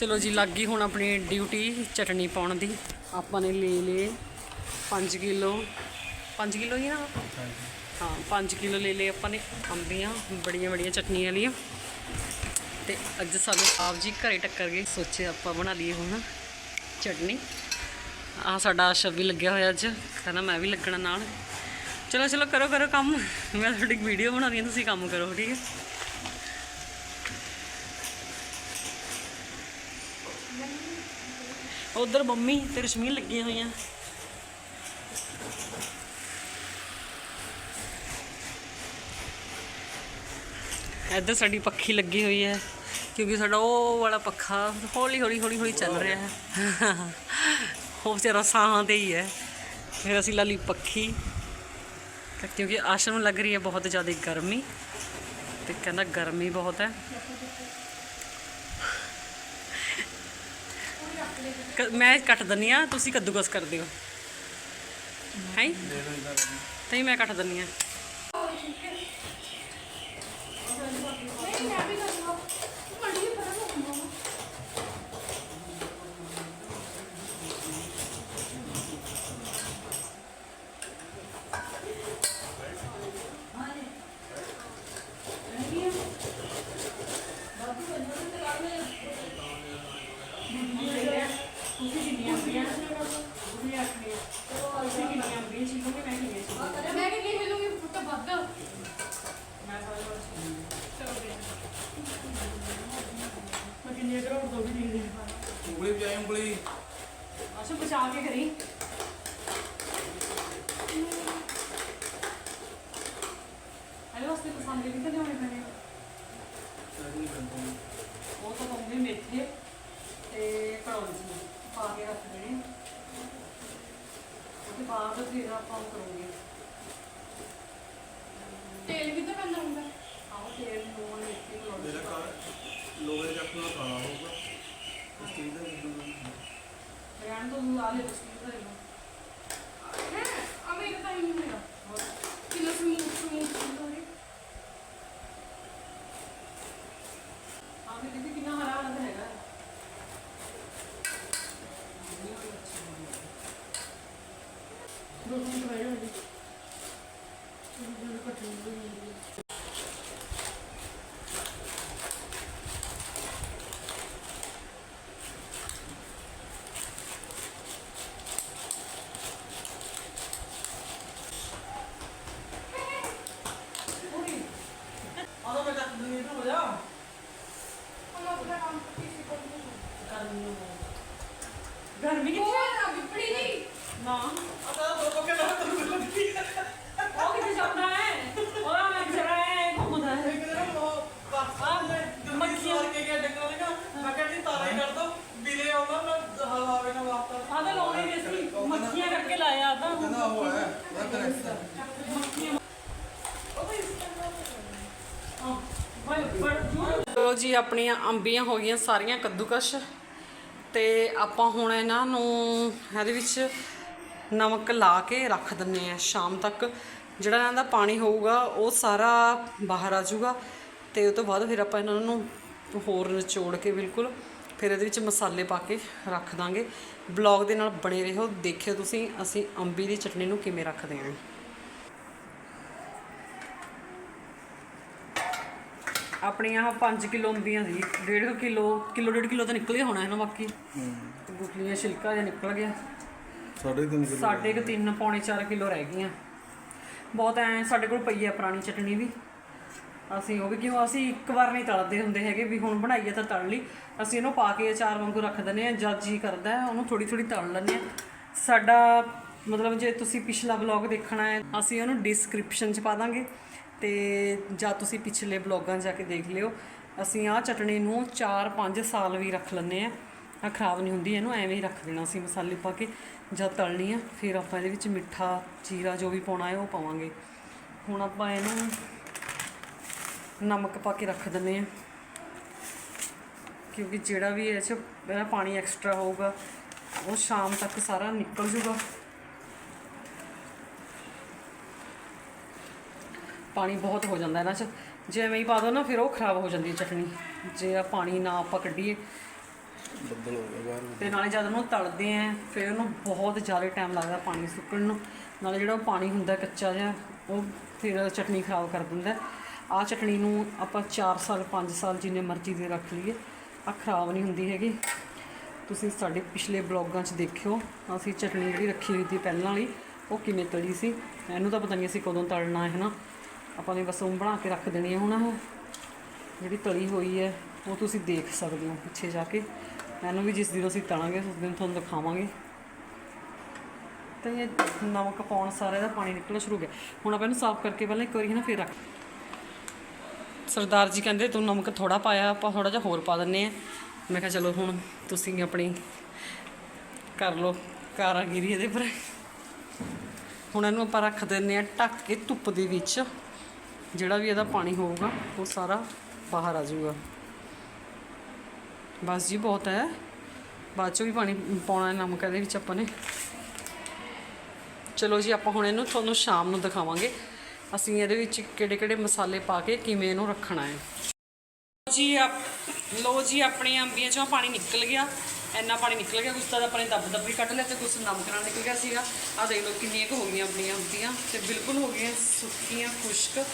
ਚਲੋ ਜੀ, ਲੱਗ ਗਈ ਹੁਣ ਆਪਣੀ ਡਿਊਟੀ ਚਟਣੀ ਪਾਉਣ ਦੀ। ਆਪਾਂ ਨੇ ਲੈ ਲਏ 5 ਕਿਲੋ। 5 ਕਿਲੋ ਹੀ ਨਾ? ਹਾਂ 5 ਕਿਲੋ ਲੈ ਲਏ ਆਪਾਂ ਨੇ ਅੰਬੀਆਂ ਬੜੀਆਂ ਬੜੀਆਂ ਚਟਨੀਆਂ ਵਾਲੀਆਂ। ਤੇ ਅੱਜ ਸਾਨੂੰ ਆਪ ਜੀ ਘਰੇ ਟੱਕਰ ਗਏ। ਸੋਚੇ ਆਪਾਂ ਬਣਾ ਲਈਏ ਹੁਣ ਚਟਨੀ। ਆ ਸਾਡਾ ਆਸ਼ਾ ਵੀ ਲੱਗਿਆ ਹੋਇਆ ਅੱਜ। ਕਹਿੰਦਾ ਮੈਂ ਵੀ ਲੱਗਣਾ ਨਾਲ। ਚਲੋ ਚਲੋ ਕਰੋ ਕਰੋ ਕੰਮ। ਮੈਂ ਤੁਹਾਡੀ ਵੀਡੀਓ ਬਣਾ ਰਹੀ ਹਾਂ, ਤੁਸੀਂ ਕੰਮ ਕਰੋ, ਠੀਕ ਹੈ? ਉਧਰ ਮੰਮੀ ਤੇ ਰਸ਼ਮੀ ਲੱਗੀਆਂ ਹੋਈਆਂ। ਇੱਧਰ ਸਾਡੀ ਪੱਖੀ ਲੱਗੀ ਹੋਈ ਹੈ, ਕਿਉਂਕਿ ਸਾਡਾ ਉਹ ਵਾਲਾ ਪੱਖਾ ਹੌਲੀ ਹੌਲੀ ਹੌਲੀ ਹੌਲੀ ਚੱਲ ਰਿਹਾ ਹੈ। ਉਹ ਵਿਚਾਰਾ ਸਾਹਾਂ ਤੇ ਹੀ ਹੈ। ਫਿਰ ਅਸੀਂ ਲਾ ਲਈ ਪੱਖੀ। ਕਿਉਂਕਿ ਆਸ਼ਰਮ ਲੱਗ ਰਹੀ ਹੈ ਬਹੁਤ ਜ਼ਿਆਦਾ ਗਰਮੀ, ਤੇ ਕਹਿੰਦਾ ਗਰਮੀ ਬਹੁਤ ਹੈ। ਕ- ਮੈਂ ਕੱਟ ਦਿੰਨੀ ਆ ਤੁਸੀਂ ਕੱਦੂਕਸ ਕਰ ਦਿਓ ਹੈ ਨਹੀਂ ਮੈਂ ਕੱਟ ਦਿੰਨੀ ਆ ਮੈਂ ਕਿ ਲੈ ਲੂੰਗੀ ਫੁੱਟ ਵੱਧ ਉਂਗਲੀ ਵਜਾਈ ਉਂਗਲੀ ਆਸ਼ਾ ਬਚਾ ਕੇ ਕਰੀ। ਅਰੇ ਵਾਸਤੇ ਪਸੰਦ ਵੀ ਤਾਂ ਲਿਆਉਣੇ ਪੈਣੇ? ਉਹ ਤਾਂ ਪਾਉਂਗੇ ਮੇਥੇ ਤੇ ਕੜੌਂਜੀ ਪਾ ਕੇ ਰੱਖ ਦੇਣੇ। ਉਹਦੇ ਬਾਅਦ ਫਿਰ ਆਪਾਂ ਉਹ ਕਰੋਗੇ। ਤੇਲ ਵੀ ਤਾਂ ਪੈਂਦਾ ਹੁੰਦਾ। ਆਹ ਤੇਲ ਨੂਣ ਮੇਥੇ ਕੜੌਂਜੀ ਲੋਹੇ ਦਾ ਆਪਣਾ ਕਾਲਾ ਹੋਊਗਾ। ਦਾ ਹੋਊਗਾ ਰਹਿਣ ਤੋਂ ਲਾ ਲੈ ਤੁਸੀਂ ਦਾ ਹੀ ਜੀ ਆਪਣੀਆਂ ਅੰਬੀਆਂ ਹੋ ਗਈਆਂ ਸਾਰੀਆਂ ਕੱਦੂਕਸ਼। ਤੇ ਆਪਾਂ ਹੁਣ ਇਹਨਾਂ ਨੂੰ ਇਹਦੇ ਵਿੱਚ ਨਮਕ ਲਾ ਕੇ ਰੱਖ ਦਿੰਨੇ ਆ ਸ਼ਾਮ ਤੱਕ। ਜਿਹੜਾ ਇਹਨਾਂ ਦਾ ਪਾਣੀ ਹੋਊਗਾ, ਉਹ ਸਾਰਾ ਬਾਹਰ ਆ ਜਾਊਗਾ। ਤੇ ਉਸ ਤੋਂ ਬਾਅਦ ਫਿਰ ਆਪਾਂ ਇਹਨਾਂ ਨੂੰ ਹੋਰ ਨਿਚੋੜ ਕੇ ਬਿਲਕੁਲ ਫਿਰ ਇਹਦੇ ਵਿੱਚ ਮਸਾਲੇ ਪਾ ਕੇ ਰੱਖ ਦਾਂਗੇ। ਬਲੌਗ ਦੇ ਨਾਲ ਬਣੇ ਰਹੋ। ਦੇਖਿਓ ਤੁਸੀਂ, ਅਸੀਂ ਅੰਬੀ ਦੀ ਚਟਨੀ ਨੂੰ ਕਿਵੇਂ ਰੱਖਦੇ ਹਾਂ। ਆਪਣੀਆਂ ਆਹ 5 ਕਿਲੋ ਅੰਬੀਆਂ ਸੀ। 1.5 ਕਿਲੋ ਕਿਲੋ 1.5 ਕਿਲੋ ਤਾਂ ਨਿਕਲਿਆ ਹੋਣਾ ਇਹਨਾਂ ਬਾਕੀ। ਤੇ ਗੁਠਲੀਆਂ ਛਿਲਕਾ ਜਿਹਾ ਨਿਕਲ ਗਿਆ। ਸਾਢੇ ਤਿੰਨ ਕਿਲੋ। ਸਾਢੇ ਕੁ ਤਿੰਨ ਪੌਣੇ 4 ਕਿਲੋ ਰਹਿ ਗਈਆਂ। ਬਹੁਤ ਐ ਸਾਡੇ ਕੋਲ ਪਈ ਹੈ ਪੁਰਾਣੀ ਚਟਣੀ ਵੀ। ਅਸੀਂ ਉਹ ਵੀ ਕਿਉਂ ਅਸੀਂ ਇੱਕ ਵਾਰ ਨਹੀਂ ਤਲਦੇ ਹੁੰਦੇ ਹੈਗੇ ਵੀ ਹੁਣ ਬਣਾਈਏ ਤਾਂ ਤਲ ਲਈ। ਅਸੀਂ ਇਹਨੂੰ ਪਾ ਕੇ ਅਚਾਰ ਵਾਂਗੂ ਰੱਖ ਦਿੰਦੇ ਆ ਜਦ ਜੀ ਕਰਦਾ ਉਹਨੂੰ ਥੋੜੀ ਥੋੜੀ ਤਲ ਲੈਂਦੇ ਆ ਸਾਡਾ ਮਤਲਬ ਜੇ ਤੁਸੀਂ ਪਿਛਲਾ ਵਲੌਗ ਦੇਖਣਾ ਹੈ ਅਸੀਂ ਉਹਨੂੰ ਡਿਸਕ੍ਰਿਪਸ਼ਨ 'ਚ ਪਾ ਦਾਂਗੇ। ਤੇ ਜਾਂ ਤੁਸੀਂ ਪਿਛਲੇ ਵਲੌਗਾਂ ਜਾ ਕੇ ਦੇਖ ਲਿਓ, ਅਸੀਂ ਆਹ ਚਟਣੀ ਨੂੰ 4-5 ਸਾਲ ਵੀ ਰੱਖ ਲੈਂਦੇ ਆ ਆ ਖਰਾਬ ਨਹੀਂ ਹੁੰਦੀ, ਇਹਨੂੰ ਐਵੇਂ ਹੀ ਰੱਖ ਦੇਣਾ ਅਸੀਂ ਮਸਾਲੇ ਪਾ ਕੇ ਜਦ ਤਲਣੀ ਆ, ਫਿਰ ਆਪਾਂ ਇਹਦੇ ਵਿੱਚ ਮਿੱਠਾ, ਜੀਰਾ ਜੋ ਵੀ ਪਾਉਣਾ ਹੈ ਉਹ ਪਾਵਾਂਗੇ। ਹੁਣ ਆਪਾਂ ਇਹਨੂੰ ਨਮਕ ਪਾ ਕੇ ਰੱਖ ਦਿੰਦੇ ਆ ਕਿਉਂਕਿ ਜਿਹੜਾ ਵੀ ਇਹ ਚ ਇਹਦਾ ਪਾਣੀ ਐਕਸਟਰਾ ਹੋਊਗਾ, ਉਹ ਸ਼ਾਮ ਤੱਕ ਸਾਰਾ ਨਿਕਲ ਜੂਗਾ। ਪਾਣੀ ਬਹੁਤ ਹੋ ਜਾਂਦਾ ਇਹਨਾਂ 'ਚ। ਜੇ ਐਵੇਂ ਹੀ ਪਾ ਦੋ ਨਾ ਫਿਰ ਉਹ ਖਰਾਬ ਹੋ ਜਾਂਦੀ ਹੈ ਚਟਣੀ ਜੇ ਆ ਪਾਣੀ ਨਾ ਆਪਾਂ ਕੱਢੀਏ। ਬੱਦਲ ਹੋ ਗਿਆ ਬਾਹਰ। ਤੇ ਨਾਲੇ ਜਦ ਉਹਨੂੰ ਤਲਦੇ ਆ ਫਿਰ ਉਹਨੂੰ ਬਹੁਤ ਜ਼ਿਆਦਾ ਟਾਈਮ ਲੱਗਦਾ ਪਾਣੀ ਸੁੱਕਣ ਨੂੰ। ਨਾਲੇ ਜਿਹੜਾ ਉਹ ਪਾਣੀ ਹੁੰਦਾ ਕੱਚਾ ਜਿਹਾ ਉਹ ਫਿਰ ਚਟਨੀ ਖਰਾਬ ਕਰ ਦਿੰਦਾ। ਆਹ ਚਟਨੀ ਨੂੰ ਆਪਾਂ 4 ਸਾਲ 5 ਸਾਲ ਜਿੰਨੇ ਮਰਜ਼ੀ ਦੇ ਰੱਖ ਲਈਏ। ਆ ਖਰਾਬ ਨਹੀਂ ਹੁੰਦੀ ਹੈਗੀ। ਤੁਸੀਂ ਸਾਡੇ ਪਿਛਲੇ ਬਲੌਗਾਂ 'ਚ ਦੇਖਿਓ ਅਸੀਂ ਚਟਨੀ ਜਿਹੜੀ ਰੱਖੀ ਹੋਈ ਸੀ ਪਹਿਲਾਂ ਵਾਲੀ ਉਹ ਕਿਵੇਂ ਤਲੀ ਸੀ? ਇਹਨੂੰ ਤਾਂ ਪਤਾ ਨਹੀਂ ਅਸੀਂ ਕਦੋਂ ਤਲਣਾ ਹੈ ਨਾ। ਆਪਾਂ ਨੇ ਬਸ ਉਹ ਬਣਾ ਕੇ ਰੱਖ ਦੇਣੀ ਹੈ ਹੁਣ ਉਹ। ਜਿਹੜੀ ਤਲੀ ਹੋਈ ਹੈ, ਉਹ ਤੁਸੀਂ ਦੇਖ ਸਕਦੇ ਹੋ ਪਿੱਛੇ ਜਾ ਕੇ। ਮੈਨੂੰ ਵੀ ਜਿਸ ਦਿਨ ਅਸੀਂ ਤਲਾਂਗੇ, ਉਸ ਦਿਨ ਤੁਹਾਨੂੰ ਦਿਖਾਵਾਂਗੇ। ਤਾਂ ਇਹ ਨਮਕ ਪਾਉਣ ਸਾਰਾ ਦਾ ਪਾਣੀ ਨਿਕਲਣਾ ਸ਼ੁਰੂ ਹੋ ਗਿਆ। ਹੁਣ ਆਪਾਂ ਇਹਨੂੰ ਸਾਫ਼ ਕਰਕੇ ਪਹਿਲਾਂ ਇੱਕ ਵਾਰੀ ਹੈ ਨਾ ਫਿਰ ਰੱਖ ਸਰਦਾਰ ਜੀ ਕਹਿੰਦੇ, ਤੂੰ ਨਮਕ ਥੋੜਾ ਪਾਇਆ, ਆਪਾਂ ਥੋੜਾ ਜਿਹਾ ਹੋਰ ਪਾ ਦਿੰਨੇ ਆ ਮੈਂ ਕਿਹਾ, ਚਲੋ ਹੁਣ ਤੁਸੀਂ ਆਪਣੀ ਕਰ ਲਓ ਕਾਰਾਗਿਰੀ ਇਹਦੇ ਪਰ। ਹੁਣ ਇਹਨੂੰ ਆਪਾਂ ਰੱਖ ਦਿੰਨੇ ਆ ਢੱਕ ਕੇ ਧੁੱਪ ਦੇ ਵਿੱਚ। ਜਿਹੜਾ ਵੀ ਇਹਦਾ ਪਾਣੀ ਹੋਊਗਾ, ਉਹ ਸਾਰਾ ਬਾਹਰ ਆ ਜਾਊਗਾ। ਬਸ ਜੀ ਬਹੁਤ ਹੈ। ਬਾਅਦ ਚੋਂ ਵੀ ਪਾਣੀ ਪਾਉਣਾ ਨਮਕ ਇਹਦੇ ਵਿੱਚ ਆਪਾਂ ਨੇ। ਚਲੋ ਜੀ, ਆਪਾਂ ਹੁਣ ਇਹਨੂੰ ਤੁਹਾਨੂੰ ਸ਼ਾਮ ਨੂੰ ਦਿਖਾਵਾਂਗੇ। ਅਸੀਂ ਇਹਦੇ ਵਿੱਚ ਕਿਹੜੇ ਕਿਹੜੇ ਮਸਾਲੇ ਪਾ ਕੇ ਕਿਵੇਂ ਇਹਨੂੰ ਰੱਖਣਾ ਹੈ। ਜੀ, ਆਪ ਲੋ ਜੀ, ਆਪਣੀਆਂ ਅੰਬੀਆਂ ਚੋਂ ਪਾਣੀ ਨਿਕਲ ਗਿਆ। ਇੰਨਾ ਪਾਣੀ ਨਿਕਲ ਗਿਆ, ਕੁਛ ਤਾਂ ਆਪਾਂ ਨੇ ਦੱਬ ਦੱਬ ਕੇ ਕੱਢ ਲਿਆ ਤੇ ਕੁਛ ਨਮਕ ਨਾਲ ਨਿਕਲ ਗਿਆ ਸੀਗਾ। ਆ ਦੇਖ ਲਓ ਕਿੰਨੀਆਂ ਕੁ ਹੋ ਗਈਆਂ ਆਪਣੀਆਂ ਅੰਬੀਆਂ ਤੇ ਬਿਲਕੁਲ ਹੋ ਗਈਆਂ ਸੁੱਕੀਆਂ, ਖੁਸ਼ਕ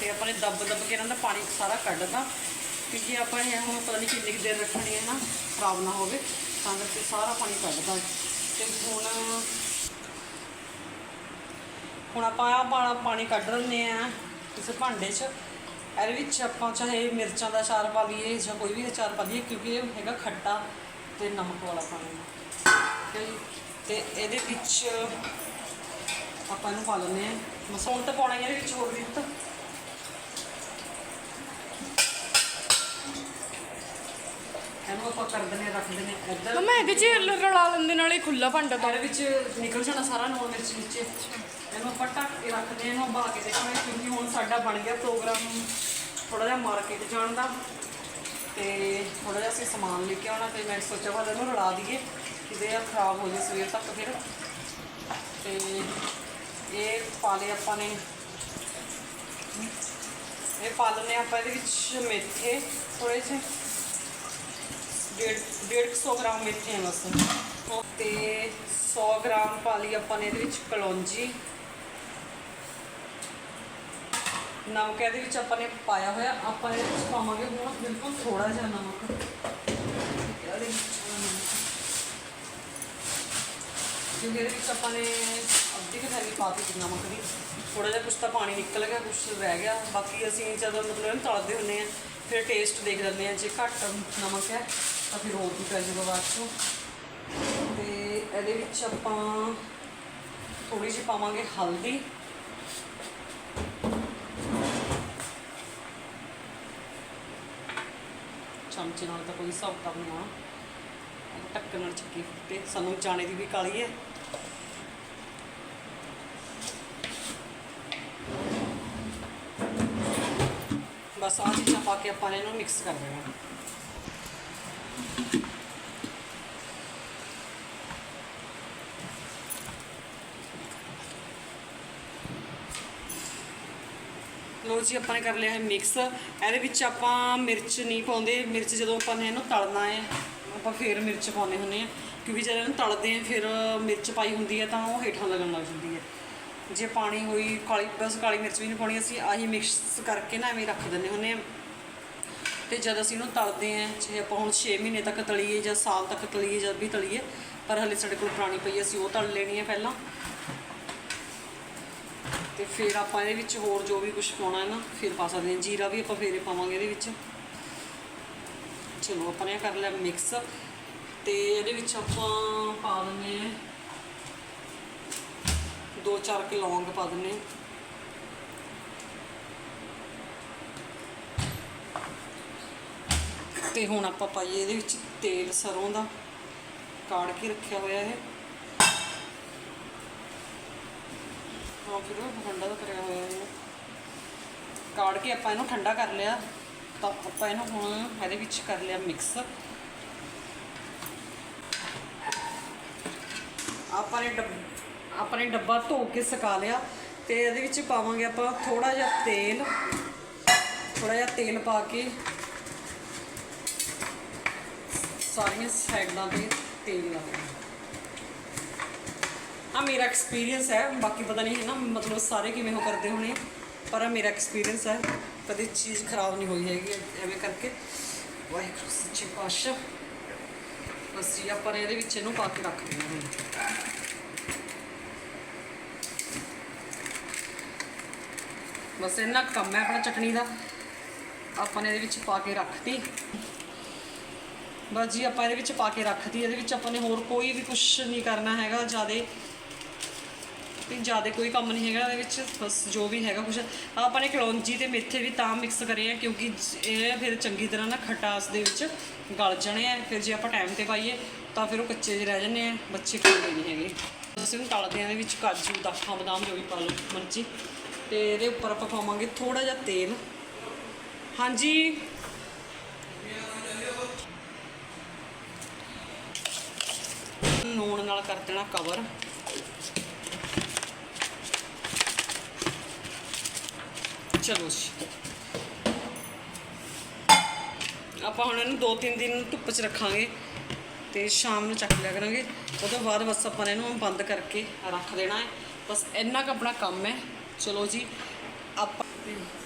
ਤੇ ਆਪਾਂ ਨੇ ਦੱਬ ਦੱਬ ਕੇ ਇਹਨਾਂ ਦਾ ਪਾਣੀ ਸਾਰਾ ਕੱਢਤਾ। ਕਿਉਂਕਿ ਆਪਾਂ ਇਹ ਹੁਣ ਪਤਾ ਨਹੀਂ ਕਿੰਨੀ ਕੁ ਦੇਰ ਰੱਖਣੀ ਹੈ ਨਾ, ਖਰਾਬ ਨਾ ਹੋਵੇ, ਤਾਂ ਕਰਕੇ ਸਾਰਾ ਪਾਣੀ ਕੱਢਦਾ ਤੇ ਹੁਣ ਹੁਣ ਆਪਾਂ ਆਹ ਪਾਣੀ ਕੱਢ ਲੈਂਦੇ ਆ ਕਿਸੇ ਭਾਂਡੇ 'ਚ। ਇਹਦੇ ਵਿੱਚ ਆਪਾਂ ਚਾਹੇ ਮਿਰਚਾਂ ਦਾ ਅਚਾਰ ਪਾ ਲਈਏ ਜਾਂ ਕੋਈ ਵੀ ਅਚਾਰ ਪਾ ਲਈਏ, ਕਿਉਂਕਿ ਇਹ ਹੈਗਾ ਖੱਟਾ। ਤੇ ਨਮਕ ਵਾਲਾ ਪਾਣੀ। ਤੇ ਇਹਦੇ ਵਿੱਚ ਆਪਾਂ ਇਹਨੂੰ ਪਾ ਲੈਂਦੇ ਆ ਮਸਾਲਾ ਤਾਂ ਪਾਉਣਾ ਹੀ ਇਹਦੇ ਵਿੱਚ ਹੋਰ ਵੀ ਤਾਂ। ਇਹਨੂੰ ਆਪਾਂ ਕਰ ਦਿੰਦੇ ਹਾਂ, ਰੱਖ ਦਿੰਦੇ ਇੱਧਰ। ਮੰਮਾ ਇਹਦੇ ਚ ਰਲਾ ਲੈਂਦੇ ਨਾਲੇ ਖੁੱਲਾ ਭਾਂਡਾ ਤਾਂ। ਇਹਦੇ ਵਿੱਚ ਨਿਕਲ ਜਾਣਾ ਸਾਰਾ ਨੂਣ ਮਿਰਚ ਨੀਚੇ ਇਹਨੂੰ ਆਪਾਂ ਢੱਕ ਕੇ ਰੱਖਦੇ ਇਹਨੂੰ ਬਾ ਕੇ ਦੇਖਾਂਗੇ ਕਿਉਂਕਿ ਹੁਣ ਸਾਡਾ ਬਣ ਗਿਆ ਪ੍ਰੋਗਰਾਮ। ਥੋੜਾ ਜਿਹਾ ਮਾਰਕੀਟ ਜਾਣ ਦਾ। ਤੇ ਥੋੜਾ ਜਿਹਾ ਅਸੀਂ ਸਮਾਨ ਲੈ ਕੇ ਆਉਣਾ ਤੇ ਮੈਂ ਸੋਚਿਆ ਸੋਚਿਆ ว่า ਇਹਨੂੰ ਰਲਾ ਦਈਏ ਕਿਤੇ ਇਹ ਖਰਾਬ ਹੋ ਜੇ ਸਵੇਰ ਤੱਕ ਫਿਰ। ਤੇ ਇਹ ਪਾ ਲਏ ਆਪਾਂ ਨੇ। ਇਹ ਪਾ ਲੈਂਦੇ ਆਪਾਂ ਇਹਦੇ ਵਿੱਚ ਮੇਥੇ ਥੋੜੇ ਜਿਹੇ। ਡੇਢ ਡੇਢ ਕੁ ਸੌ ਗ੍ਰਾਮ ਮੇਥੇ ਹੈ ਬਸ। ਤੇ 100 ਗ੍ਰਾਮ ਪਾ ਲਈ ਆਪਾਂ ਨੇ ਇਹਦੇ ਵਿੱਚ ਕਲੌਂਜੀ। ਨਮਕ ਇਹਦੇ ਵਿੱਚ ਆਪਾਂ ਨੇ ਪਾਇਆ ਹੋਇਆ, ਆਪਾਂ ਇਹਦੇ ਵਿੱਚ ਪਾਵਾਂਗੇ ਹੁਣ, ਬਿਲਕੁਲ ਥੋੜਾ ਜਿਹਾ ਨਮਕ। ਇਹਦੇ ਵਿੱਚ ਕਿਉਂਕਿ ਇਹਦੇ ਵਿੱਚ ਆਪਾਂ ਨੇ ਅੱਧੀ ਕੁ ਥੈਲੀ ਪਾ ਦਿੱਤੀ ਨਮਕ ਦੀ। ਥੋੜਾ ਜਿਹਾ ਕੁਛ ਤਾਂ ਪਾਣੀ ਨਿਕਲ ਗਿਆ, ਕੁਛ ਰਹਿ ਗਿਆ। ਬਾਕੀ ਅਸੀਂ ਜਦੋਂ ਮਤਲਬ ਇਹਨੂੰ ਤਲਦੇ ਹੁੰਦੇ ਆ ਫਿਰ ਟੇਸਟ ਦੇਖ ਲੈਂਦੇ ਆ ਜੇ ਘੱਟ ਨਮਕ ਹੈ, ਤਾਂ ਫਿਰ ਹੋਰ ਵੀ ਪੈ ਜਾਊਗਾ ਬਾਅਦ ਚੋਂ। ਤੇ ਇਹਦੇ ਵਿੱਚ ਆਪਾਂ ਥੋੜੀ ਜਿਹੀ ਪਾਵਾਂਗੇ ਹਲਦੀ। ਚਮਚੇ ਨਾਲ ਤਾਂ ਕੋਈ ਹਿਸਾਬ ਕਿਤਾਬ ਨਹੀਂ ਆਉਣਾ ਢੱਕਣ ਨਾਲ ਚੱਕੀ ਫੁੱਟੇ। ਸਾਨੂੰ ਜਾਣੇ ਦੀ ਵੀ ਕਾਲੀ ਹੈ ਬਸ ਆਹ ਚੀਜ਼ਾਂ ਪਾ ਕੇ ਆਪਾਂ ਨੇ ਇਹਨੂੰ ਮਿਕਸ ਕਰ ਦੇਣਾ। ਲੋ ਜੀ ਆਪਾਂ ਨੇ ਕਰ ਲਿਆ ਹੈ ਮਿਕਸ ਇਹਦੇ ਵਿੱਚ ਆਪਾਂ ਮਿਰਚ ਨਹੀਂ ਪਾਉਂਦੇ। ਮਿਰਚ ਜਦੋਂ ਆਪਾਂ ਨੇ ਇਹਨੂੰ ਤਲਣਾ ਹੈ ਆਪਾਂ ਫੇਰ ਮਿਰਚ ਪਾਉਂਦੇ ਹੁੰਦੇ ਆ ਕਿਉਂਕਿ ਜਦੋਂ ਇਹਨੂੰ ਤਲਦੇ ਆ ਫਿਰ ਮਿਰਚ ਪਾਈ ਹੁੰਦੀ ਹੈ ਤਾਂ ਉਹ ਹੇਠਾਂ ਲੱਗਣ ਲੱਗ ਜਾਂਦੀ ਹੈ। ਜੇ ਪਾਣੀ ਹੋਈ ਕਾਲੀ ਬਸ ਕਾਲੀ ਮਿਰਚ ਵੀ ਨਹੀਂ ਪਾਉਣੀ ਅਸੀਂ ਆਹੀ ਮਿਕਸ ਕਰਕੇ ਨਾ ਐਵੇਂ ਰੱਖ ਦਿੰਦੇ ਹੁੰਦੇ ਆ ਤੇ ਜਦ ਅਸੀਂ ਇਹਨੂੰ ਤਲਦੇ ਆ ਜੇ ਆਪਾਂ ਹੁਣ 6 ਮਹੀਨੇ ਤੱਕ ਤਲੀਏ ਜਾਂ ਸਾਲ ਤੱਕ ਤਲੀਏ ਜਦ ਵੀ ਤਲੀਏ ਪਰ ਹਲੇ ਸਾਡੇ ਕੋਲ ਪੁਰਾਣੀ ਪਈ ਹੈ, ਅਸੀਂ ਉਹ ਤਲ ਲੈਣੀ ਹੈ ਪਹਿਲਾਂ। ਤੇ ਫਿਰ ਆਪਾਂ ਇਹਦੇ ਵਿੱਚ ਹੋਰ ਜੋ ਵੀ ਕੁਝ ਪਾਉਣਾ ਹੈ ਨਾ, ਫਿਰ ਪਾ ਸਕਦੇ ਹਾਂ। ਜੀਰਾ ਵੀ ਆਪਾਂ ਫੇਰੇ ਪਾਵਾਂਗੇ ਇਹਦੇ ਵਿੱਚ। ਚਲੋ, ਆਪਾਂ ਨੇ ਇਹ ਕਰ ਲਿਆ ਮਿਕਸ ਤੇ ਇਹਦੇ ਵਿੱਚ ਆਪਾਂ ਪਾ ਦਿੰਦੇ ਹਾਂ ਦੋ ਚਾਰ ਕਿ ਲੌਂਗ ਪਾ ਦਿੰਦੇ ਹਾਂ। ਤੇ ਹੁਣ ਆਪਾਂ ਪਾਈਏ ਇਹਦੇ ਵਿੱਚ ਤੇਲ ਸਰੋਂ ਦਾ। ਕਾੜ ਕੇ ਰੱਖਿਆ ਹੋਇਆ ਇਹ। ਫਿਰ ਉਹ ਠੰਡਾ ਦਾ ਕਰਿਆ ਹੋਇਆ ਹੈ। ਕਾੜ ਕੇ ਆਪਾਂ ਇਹਨੂੰ ਠੰਡਾ ਕਰ ਲਿਆ। ਤਾਂ ਆਪਾਂ ਇਹਨੂੰ ਹੁਣ ਇਹਦੇ ਵਿੱਚ ਕਰ ਲਿਆ ਮਿਕਸ ਆਪਾਂ ਨੇ ਡੱਬ ਆਪਾਂ ਨੇ ਡੱਬਾ ਧੋ ਕੇ ਸੁਕਾ ਲਿਆ ਤੇ ਇਹਦੇ ਵਿੱਚ ਪਾਵਾਂਗੇ ਆਪਾਂ ਥੋੜਾ ਜਿਹਾ ਤੇਲ। ਥੋੜਾ ਜਿਹਾ ਤੇਲ ਪਾ ਕੇ ਸਾਰੀਆਂ ਸਾਈਡਾਂ ਤੇ ਤੇਲ ਲਾਵਾਂਗੇ ਆ ਮੇਰਾ ਐਕਸਪੀਰੀਅੰਸ ਹੈ, ਬਾਕੀ ਪਤਾ ਨਹੀਂ ਹੈ ਨਾ ਮਤਲਬ ਸਾਰੇ ਕਿਵੇਂ ਹੋ ਕਰਦੇ ਹੋਣੇ ਪਰ ਆਹ ਮੇਰਾ ਐਕਸਪੀਰੀਅੰਸ ਹੈ, ਕਦੇ ਚੀਜ਼ ਖਰਾਬ ਨਹੀਂ ਹੋਈ ਹੈਗੀ, ਐਵੇਂ ਕਰਕੇ। ਵਾਹਿਗੁਰੂ ਸੱਚੇ ਪਾਤਸ਼ਾਹ ਬਸ ਜੀ ਆਪਾਂ ਨੇ ਇਹਦੇ ਵਿੱਚ ਇਹਨੂੰ ਪਾ ਕੇ ਰੱਖ ਦੇਣਾ ਹੁਣ ਬਸ ਇੰਨਾ ਕੰਮ ਹੈ ਆਪਣਾ ਚਟਣੀ ਦਾ। ਆਪਾਂ ਨੇ ਇਹਦੇ ਵਿੱਚ ਪਾ ਕੇ ਰੱਖਤੀ। ਬਸ ਜੀ, ਆਪਾਂ ਇਹਦੇ ਵਿੱਚ ਪਾ ਕੇ ਰੱਖਤੀ। ਇਹਦੇ ਵਿੱਚ ਆਪਾਂ ਨੇ ਹੋਰ ਕੋਈ ਵੀ ਕੁਝ ਨਹੀਂ ਕਰਨਾ ਹੈਗਾ, ਜ਼ਿਆਦਾ ਤੇ ਜ਼ਿਆਦਾ ਕੋਈ ਕੰਮ ਨਹੀਂ ਹੈਗਾ ਇਹਦੇ ਵਿੱਚ, ਬਸ ਜੋ ਵੀ ਹੈਗਾ ਕੁਝ ਆਪਾਂ ਨੇ ਕਲੌਂਜੀ ਤੇ ਮੇਥੇ ਵੀ ਤਾਂ ਮਿਕਸ ਕਰੇ ਆ, ਕਿਉਂਕਿ ਇਹ ਫਿਰ ਚੰਗੀ ਤਰ੍ਹਾਂ ਨਾ ਖਟਾਸ ਦੇ ਵਿੱਚ ਗਲ ਜਾਣੇ ਆ। ਫਿਰ ਜੇ ਆਪਾਂ ਟਾਈਮ ਤੇ ਪਾਈਏ, ਤਾਂ ਫਿਰ ਉਹ ਕੱਚੇ ਜਿਹੇ ਰਹਿ ਜਾਂਦੇ ਆ, ਬੱਚੇ ਖਾਂਦੇ ਨਹੀਂ ਹੈਗੇ। ਅਸੀਂ ਨੂੰ ਤਲਦੇ ਆ ਇਹਦੇ ਵਿੱਚ ਕਾਜੂ, ਦਾਖਾਂ, ਬਦਾਮ ਜੋ ਵੀ ਪਾ ਲਓ, ਮਰਜ਼ੀ। ਤੇ ਇਹਦੇ ਉੱਪਰ ਆਪਾਂ ਪਾਵਾਂਗੇ ਥੋੜਾ ਜਿਹਾ ਤੇਲ। ਹਾਂਜੀ। ਨੂਣ ਨਾਲ ਕਰ ਦੇਣਾ ਕਵਰ ਚਲੋ ਜੀ। ਆਪਾਂ ਹੁਣ ਇਹਨੂੰ 2-3 ਦਿਨ ਧੁੱਪ 'ਚ ਰੱਖਾਂਗੇ ਤੇ ਸ਼ਾਮ ਨੂੰ ਚੱਕ ਲਿਆ ਕਰਾਂਗੇ। ਉਹ ਤੋਂ ਬਾਅਦ ਬਸ ਆਪਾਂ ਇਹਨੂੰ ਬੰਦ ਕਰਕੇ ਰੱਖ ਦੇਣਾ ਹੈ। ਬਸ ਇੰਨਾ ਕੁ ਆਪਣਾ ਕੰਮ ਹੈ। ਚਲੋ ਜੀ, ਆਪਾਂ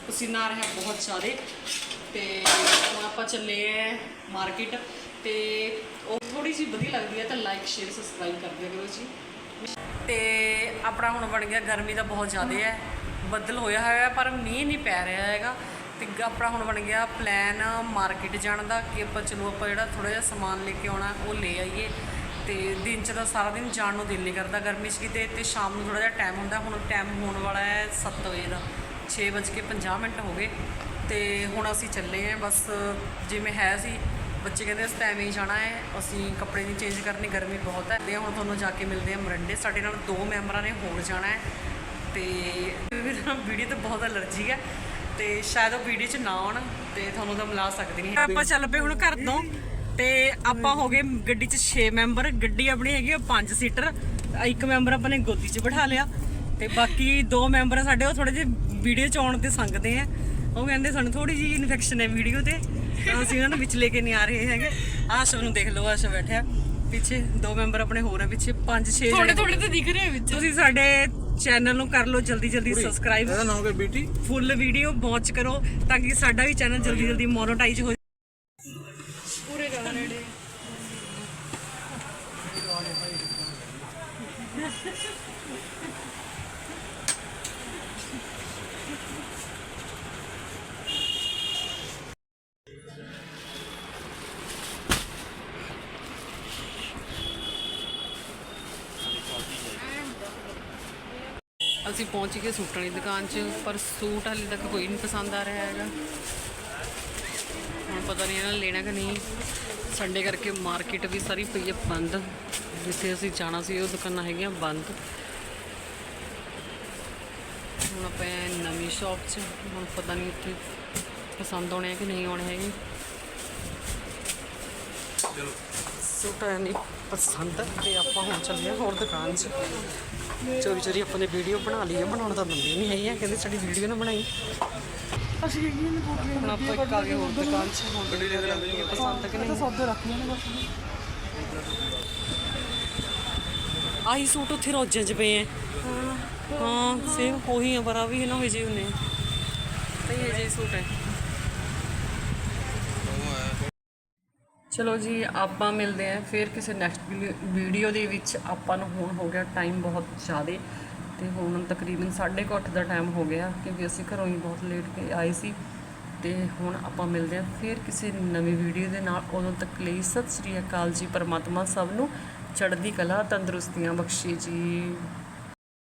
ਪਸੀਨਾ ਆ ਰਿਹਾ ਬਹੁਤ ਜ਼ਿਆਦਾ। ਤੇ ਹੁਣ ਆਪਾਂ ਚੱਲੇ ਆ ਮਾਰਕੀਟ। ਤੇ ਉਹ ਥੋੜੀ ਜਿਹੀ ਵਧੀਆ ਲੱਗਦੀ ਹੈ ਤਾਂ ਲਾਈਕ ਸ਼ੇਅਰ ਸਬਸਕ੍ਰਾਈਬ ਕਰ ਦਿਆ ਕਰੋ ਜੀ। ਤੇ ਆਪਣਾ ਹੁਣ ਬਣ ਗਿਆ ਗਰਮੀ ਦਾ ਬਹੁਤ ਜ਼ਿਆਦਾ ਹੈ। ਬੱਦਲ ਹੋਇਆ ਹੋਇਆ, ਪਰ ਮੀਂਹ ਨਹੀਂ ਪੈ ਰਿਹਾ ਹੈਗਾ। ਤੇ ਆਪਣਾ ਹੁਣ ਬਣ ਗਿਆ ਪਲਾਨ ਮਾਰਕੀਟ ਜਾਣ ਦਾ, ਕਿ ਆਪਾਂ ਚਲੋ ਆਪਾਂ ਜਿਹੜਾ ਥੋੜਾ ਜਿਹਾ ਸਮਾਨ ਲੈ ਕੇ ਆਉਣਾ, ਉਹ ਲੈ ਆਈਏ। ਤੇ ਦਿਨ ਚ ਤਾਂ ਸਾਰਾ ਦਿਨ ਜਾਣ ਨੂੰ ਦਿਲ ਨਹੀਂ ਕਰਦਾ ਗਰਮੀ 'ਚ ਕਿਤੇ, ਤੇ ਸ਼ਾਮ ਨੂੰ ਥੋੜਾ ਜਿਹਾ ਟਾਈਮ ਹੁੰਦਾ, ਹੁਣ ਟਾਈਮ ਹੋਣ ਵਾਲਾ ਹੈ 7 ਵਜੇ ਦਾ 6:50 ਮਿੰਟ ਹੋ ਗਏ। ਤੇ ਹੁਣ ਅਸੀਂ ਚੱਲੇ ਆਂ ਬਸ ਜਿਵੇਂ ਹੈ ਸੀ, ਬੱਚੇ ਕਹਿੰਦੇ ਅਸੀਂ ਤਾਂ ਐਵੇਂ ਹੀ ਜਾਣਾ ਹੈ, ਅਸੀਂ ਕੱਪੜੇ ਨਹੀਂ ਚੇਂਜ ਕਰਨੇ, ਗਰਮੀ ਬਹੁਤ ਹੈ। ਤੇ ਹੁਣ ਤੁਹਾਨੂੰ ਜਾ ਕੇ ਮਿਲਦੇ ਆ ਮਰੰਡੇ, ਸਾਡੇ ਨਾਲ ਦੋ ਮੈਂਬਰਾਂ ਨੇ ਹੋਰ ਜਾਣਾ ਹੈ। ਤੇ ਵੀਡੀਓ ਤੇ ਬਹੁਤ ਅਲਰਜੀ ਹੈ ਤੇ ਸ਼ਾਇਦ ਉਹ ਵੀਡੀਓ 'ਚ ਨਾ ਆਉਣ ਤੇ ਤੁਹਾਨੂੰ ਤਾਂ ਮਿਲਾ ਸਕਦੀ ਨਹੀਂ। ਆਪਾਂ ਚੱਲ ਪਏ ਹੁਣ ਘਰ ਤੋਂ ਤੇ ਆਪਾਂ ਹੋ ਗਏ ਗੱਡੀ 'ਚ 6 ਮੈਂਬਰ ਗੱਡੀ ਆਪਣੀ ਹੈਗੀ 5 ਸੀਟਰ ਇੱਕ ਮੈਂਬਰ ਆਪਾਂ ਨੇ ਗੋਦੀ 'ਚ ਬਿਠਾ ਲਿਆ ਤੇ ਬਾਕੀ ਦੋ ਮੈਂਬਰ ਸਾਡੇ ਉਹ ਥੋੜੇ ਜਿਹੇ ਵੀਡੀਓ 'ਚ ਆਉਣ ਤੇ ਸੰਗਦੇ ਆ। ਉਹ ਕਹਿੰਦੇ ਸਾਨੂੰ ਥੋੜੀ ਜਿਹੀ ਇਨਫੈਕਸ਼ਨ ਹੈ ਵੀਡੀਓ ਤੇ ਤਾਂ ਅਸੀਂ ਉਹਨਾਂ ਨੂੰ ਵਿੱਚ ਲੈ ਕੇ ਨਹੀਂ ਆ ਰਹੇ ਹੈਗੇ। ਆਸ਼ਾ ਨੂੰ ਦੇਖ ਲਓ ਆਸ਼ਾ ਬੈਠਿਆ। ਪਿੱਛੇ ਦੋ ਮੈਂਬਰ ਆਪਣੇ ਹੋਰ ਆ ਪਿੱਛੇ 5 6 ਥੋੜੇ ਥੋੜੇ ਤਾਂ ਦਿਖ ਰਹੇ ਵਿੱਚ। ਤੁਸੀਂ ਸਾਡੇ ਚੈਨਲ ਨੂੰ ਕਰ ਲਓ ਜਲਦੀ ਜਲਦੀ ਸਬਸਕ੍ਰਾਈਬ ਇਹਦਾ ਨਾਮ ਕੀ ਬੀਟੀ? ਫੁੱਲ ਵੀਡੀਓ ਵਾਚ ਕਰੋ ਤਾਂ ਕਿ ਸਾਡਾ ਵੀ ਚੈਨਲ ਜਲਦੀ ਜਲਦੀ ਮੋਨੋਟਾਈਜ਼ ਹੋ ਪੂਰੇ ਜ਼ਿਆਦਾ ਨੇੜੇ ਅਸੀਂ ਪਹੁੰਚ ਗਏ ਸੂਟਾਂ ਦੀ ਦੁਕਾਨ 'ਚ, ਪਰ ਸੂਟ ਹਾਲੇ ਤੱਕ ਕੋਈ ਨਹੀਂ ਪਸੰਦ ਆ ਰਿਹਾ ਹੈਗਾ। ਹੁਣ ਪਤਾ ਨਹੀਂ ਇਹਨਾਂ ਲੈਣਾ ਕਿ ਨਹੀਂ। ਸੰਡੇ ਕਰਕੇ ਮਾਰਕੀਟ ਵੀ ਸਾਰੀ ਪਈ ਹੈ ਬੰਦ। ਜਿੱਥੇ ਅਸੀਂ ਜਾਣਾ ਸੀ, ਉਹ ਦੁਕਾਨਾਂ ਹੈਗੀਆਂ ਬੰਦ। ਹੁਣ ਆਪਾਂ ਆਏ ਨਵੀਂ ਸ਼ਾਪ 'ਚ, ਹੁਣ ਪਤਾ ਨਹੀਂ ਉੱਥੇ ਪਸੰਦ ਆਉਣੇ ਆ ਕਿ ਨਹੀਂ ਆਉਣੇ ਹੈਗੇ। ਸੂਟ ਨਹੀਂ ਪਸੰਦ ਤੇ ਆਪਾਂ ਹੁਣ ਚੱਲੇ ਹਾਂ ਹੋਰ ਦੁਕਾਨ 'ਚ। ਚੋਰੀ ਚੋਰੀ ਆਪਾਂ ਨੇ ਵੀਡੀਓ ਬਣਾ ਲਈ ਹੈ ਬਣਾਉਣ ਤਾਂ ਦਿੰਦੀ ਨਹੀਂ ਹੈਗੀ ਕਹਿੰਦੇ ਸਾਡੀ ਵੀਡੀਓ ਨਾ ਬਣਾਈ। ਅਸੀਂ ਇਹ ਨਹੀਂ ਬੋਲ ਹੁਣ ਆਪਾਂ ਇੱਕ ਆ ਗਏ ਹੋਰ ਦੁਕਾਨ 'ਚ ਗੱਡੀ ਲੈ ਕੇ ਪਸੰਦ ਕਿ ਨਹੀਂ ਸੌਦੇ ਰੱਖੀਆਂ ਨੇ ਬਸ। ਆਹੀ ਸੂਟ ਉੱਥੇ ਰੋਜਾਂ 'ਚ ਪਏ ਆ। ਹਾਂ। ਸੇਮ ਉਹੀ ਆ ਪਰ ਆ ਵੀ ਨਾ ਹੋਏ ਹੁੰਦੇ ਆ। ਤੇ ਇਹ ਜਿਹੇ ਸੂਟ ਹੈ। ਚਲੋ ਜੀ, ਆਪਾਂ ਮਿਲਦੇ ਆਂ ਫਿਰ ਕਿਸੇ ਨੈਕਸਟ ਵੀਡੀਓ ਦੇ ਵਿੱਚ ਆਪਾਂ ਨੂੰ ਹੁਣ ਹੋ ਗਿਆ ਟਾਈਮ ਬਹੁਤ ਜ਼ਿਆਦਾ ਤੇ ਹੁਣ ਤਕਰੀਬਨ 8:30 ਦਾ ਟਾਈਮ ਹੋ ਗਿਆ ਕਿਉਂਕਿ ਅਸੀਂ ਘਰੋਂ ਹੀ ਬਹੁਤ ਲੇਟ ਕੇ ਆਏ ਸੀ ਤੇ ਹੁਣ ਆਪਾਂ ਮਿਲਦੇ ਆਂ ਫਿਰ ਕਿਸੇ ਨਵੀਂ ਵੀਡੀਓ ਦੇ ਨਾਲ। ਉਦੋਂ ਤੱਕ ਲਈ ਸਤਿ ਸ੍ਰੀ ਅਕਾਲ ਜੀ ਪਰਮਾਤਮਾ ਸਭ ਨੂੰ। ਚੜ੍ਹਦੀ ਕਲਾ ਤੰਦਰੁਸਤੀਆਂ ਬਖਸ਼ੇ ਜੀ।